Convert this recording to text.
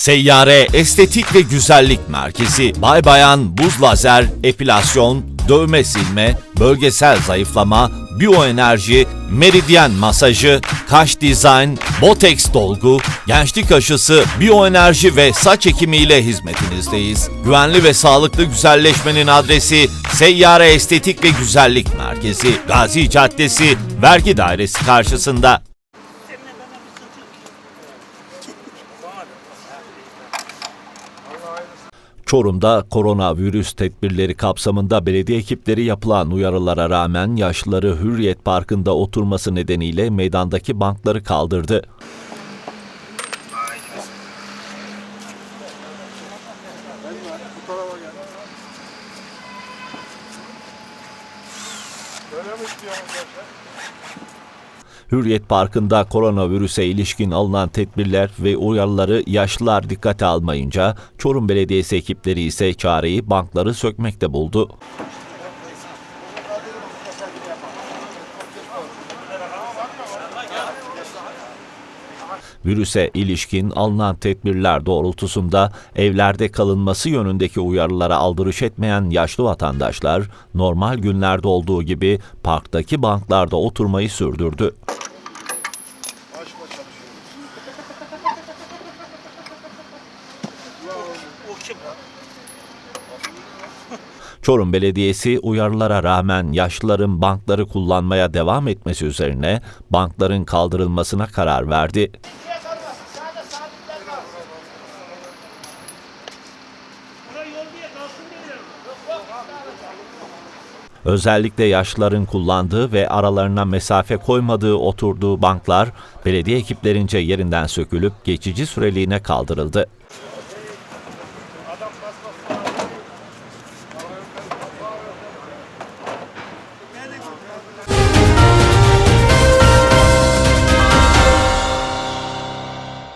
Seyyare Estetik ve Güzellik Merkezi, Bay Bayan Buz Lazer, Epilasyon, Dövme Silme, Bölgesel Zayıflama, Biyoenerji, Meridyen Masajı, Kaş Dizayn, Botex Dolgu, Gençlik Aşısı, Biyoenerji ve Saç Ekimi ile hizmetinizdeyiz. Güvenli ve sağlıklı güzelleşmenin adresi Seyyare Estetik ve Güzellik Merkezi, Gazi Caddesi, Vergi Dairesi karşısında. Çorum'da koronavirüs tedbirleri kapsamında belediye ekipleri yapılan uyarılara rağmen yaşlıları Hürriyet Parkı'nda oturması nedeniyle meydandaki bankları kaldırdı. Hürriyet Parkı'nda koronavirüse ilişkin alınan tedbirler ve uyarıları yaşlılar dikkate almayınca Çorum Belediyesi ekipleri ise çareyi bankları sökmekte buldu. Virüse ilişkin alınan tedbirler doğrultusunda evlerde kalınması yönündeki uyarılara aldırış etmeyen yaşlı vatandaşlar normal günlerde olduğu gibi parktaki banklarda oturmayı sürdürdü. Çorum Belediyesi uyarılara rağmen yaşlıların bankları kullanmaya devam etmesi üzerine bankların kaldırılmasına karar verdi. Özellikle yaşlıların kullandığı ve aralarına mesafe koymadığı oturduğu banklar belediye ekiplerince yerinden sökülüp geçici süreliğine kaldırıldı. noch was noch